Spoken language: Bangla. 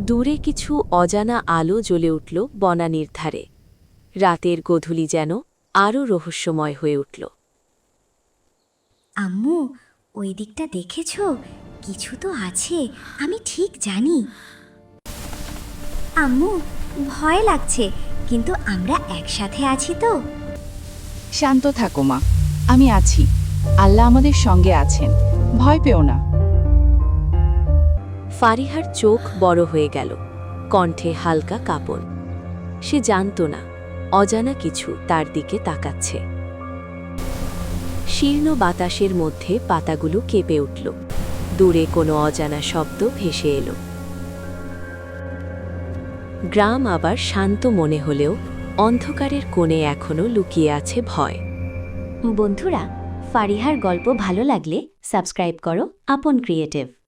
দূরে কিছু অজানা আলো জ্বলে উঠল বনানীর ধারে। রাতের গোধূলি যেন আরও রহস্যময় হয়ে উঠল। আম্মু ওই দিকটা দেখেছ? কিছু তো আছে আমি ঠিক জানি। আম্মু ভয় লাগছে কিন্তু আমরা একসাথে আছি তো। শান্ত থাকো মা আমি আছি। আল্লাহ আমাদের সঙ্গে আছেন ভয় পেও না। ফারিহার চোখ বড় হয়ে গেল, কণ্ঠে হালকা কাঁপন সে জানত না, অজানা কিছু তার দিকে তাকাচ্ছে। শীর্ণ বাতাসের মধ্যে পাতাগুলো কেঁপে উঠল। দূরে কোনো অজানা শব্দ ভেসে এলো। গ্রাম আবার শান্ত মনে হলেও অন্ধকারের কোণে এখনও লুকিয়ে আছে ভয়। বন্ধুরা, ফারিহার গল্প ভালো লাগলে সাবস্ক্রাইব করো, আপন ক্রিয়েটিভ।